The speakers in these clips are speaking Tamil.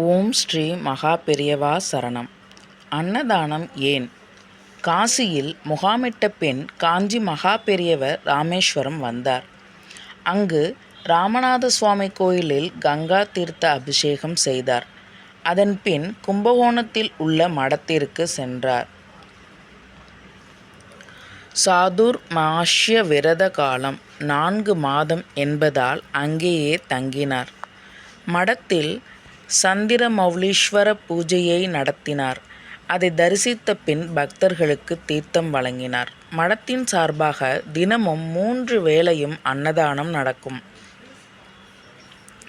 ஓம் ஸ்ரீ மகா பெரியவா சரணம். அன்னதானம் ஏன்? காசியில் முகாமிட்ட பின் காஞ்சி மகா பெரியவர் ராமேஸ்வரம் வந்தார். அங்கு ராமநாத சுவாமி கோயிலில் கங்கா தீர்த்த அபிஷேகம் செய்தார். அதன் பின் கும்பகோணத்தில் உள்ள மடத்திற்கு சென்றார். சாதுர் மாஷ்ய விரத காலம் நான்கு மாதம் என்பதால் அங்கேயே தங்கினார். மடத்தில் சந்திரமௌலீஸ்வர பூஜையை நடத்தினார். அதை தரிசித்த பின் பக்தர்களுக்கு தீர்த்தம் வழங்கினார். மடத்தின் சார்பாக தினமும் மூன்று வேளையும் அன்னதானம் நடக்கும்.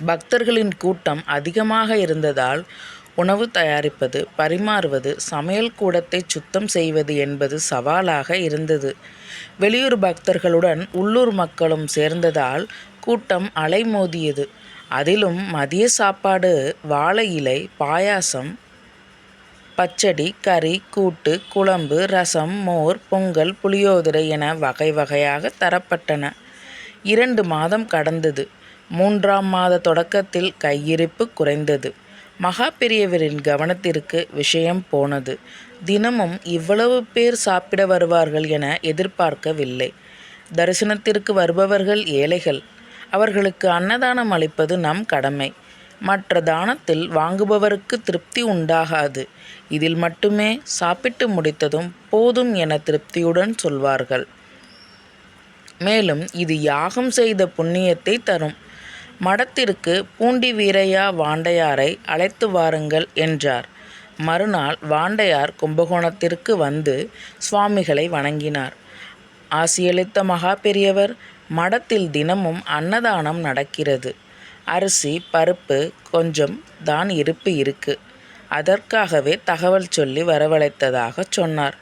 பக்தர்களின் கூட்டம் அதிகமாக இருந்ததால் உணவு தயாரிப்பது பரிமாறுவது சமையல் கூடத்தை சுத்தம் செய்வது என்பது சவாலாக இருந்தது. வெளியூர் பக்தர்களுடன் உள்ளூர் மக்களும் சேர்ந்ததால் கூட்டம் அலைமோதியது. அதிலும் மதிய சாப்பாடு வாழை இலை பாயாசம் பச்சடி கறி கூட்டு குழம்பு ரசம் மோர் பொங்கல் புளியோதரை என வகை வகையாக தரப்பட்டன. இரண்டு மாதம் கடந்தது. மூன்றாம் மாத தொடக்கத்தில் கையிருப்பு குறைந்தது. மகா பெரியவரின் கவனத்திற்கு விஷயம் போனது. தினமும் இவ்வளவு பேர் சாப்பிட வருவார்கள் என எதிர்பார்க்கவில்லை. தரிசனத்திற்கு வருபவர்கள் ஏழைகள். அவர்களுக்கு அன்னதானம் அளிப்பது நம் கடமை. மற்ற தானத்தில் வாங்குபவருக்கு திருப்தி உண்டாகாது. இதில் மட்டுமே சாப்பிட்டு முடித்ததும் போதும் என திருப்தியுடன் சொல்வார்கள். மேலும் இது யாகம் செய்த புண்ணியத்தை தரும். மடத்திற்கு பூண்டி வீரையா வாண்டையாரை அழைத்து வாருங்கள் என்றார். மறுநாள் வாண்டையார் கும்பகோணத்திற்கு வந்து சுவாமிகளை வணங்கினார். ஆசியளித்த மகா பெரியவர் மடத்தில் தினமும் அன்னதானம் நடக்கிறது. அரிசி பருப்பு கொஞ்சம் தான் இருப்பு இருக்கு. அதற்காகவே தகவல் சொல்லி வரவழைத்ததாக சொன்னார்.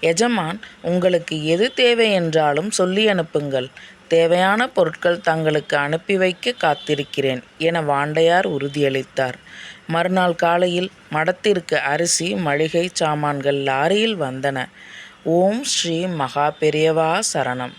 எஜமான் உங்களுக்கு எது தேவை என்றாலும் சொல்லி அனுப்புங்கள். தேவையான பொருட்கள் தங்களுக்கு அனுப்பி வைக்க காத்திருக்கிறேன் என வாண்டையார் உறுதியளித்தார். மறுநாள் காலையில் மடத்திற்கு அரிசி மளிகை சாமான்கள் லாரியில் வந்தன. ஓம் ஸ்ரீ மகா பெரியவா சரணம்.